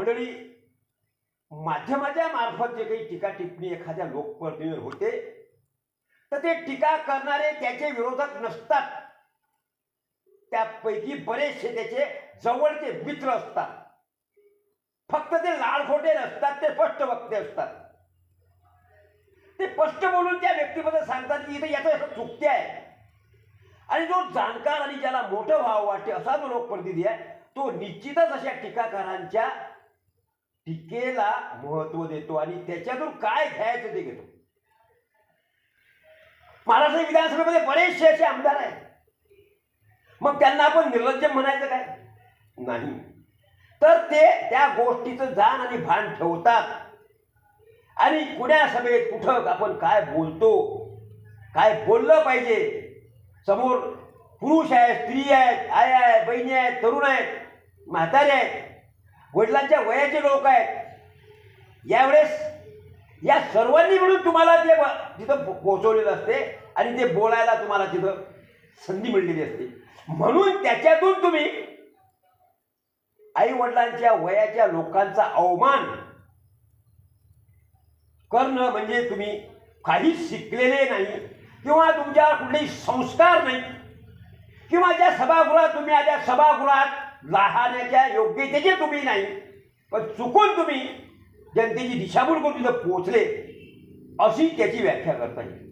मंडळी माध्यमाच्या मार्फत जे काही टीका टिप्पणी एखाद्या लोकप्रतिनिधीवर होते तर ते टीका करणारे त्याचे विरोधक नसतात. त्यापैकी बरेचसे त्याचे जवळचे मित्र असतात. फक्त ते लाळखोटे नसतात ते स्पष्ट वक्ते असतात. ते स्पष्ट बोलून त्या व्यक्तीबद्दल सांगतात की इथं याचं असं चुकते आहे. आणि जो जाणकार आणि ज्याला मोठं व्हावं वाटते असा जो लोकप्रतिनिधी आहे तो निश्चितच अशा टीकाकारांच्या टीकेला महत्त्व देतो आणि त्याच्यातून काय घ्यायचं ते घेतो. महाराष्ट्र विधानसभेमध्ये बरेचसे असे आमदार आहेत. मग त्यांना आपण निर्लज्ज म्हणायचं काय? नाही. तर ते त्या गोष्टीचं जाण आणि भान ठेवतात. आणि कुण्या सभेत कुठं आपण काय बोलतो काय बोललं पाहिजे? समोर पुरुष आहे स्त्री आहेत आई आहे बहिणी आहेत तरुण आहेत म्हातारे आहेत. वडिलांच्या वयाचे लोक आहेत. यावेळेस या सर्वांनी मिळून तुम्हाला ते तिथं पोहोचवलेलं असते आणि ते बोलायला तुम्हाला तिथं संधी मिळलेली असते. म्हणून त्याच्यातून तुम्ही आई वडिलांच्या वयाच्या लोकांचा अवमान करणं म्हणजे तुम्ही काही शिकलेले नाही किंवा तुमच्यावर कुठलेही संस्कार नाही किंवा ज्या सभागृहात तुम्ही आल्या सभागृहात राहण्याच्या योग्यतेचे तुम्ही नाही. पण चुकून तुम्ही जनतेची दिशाभूल करून तिथं पोचले अशी त्याची व्याख्या करता येईल.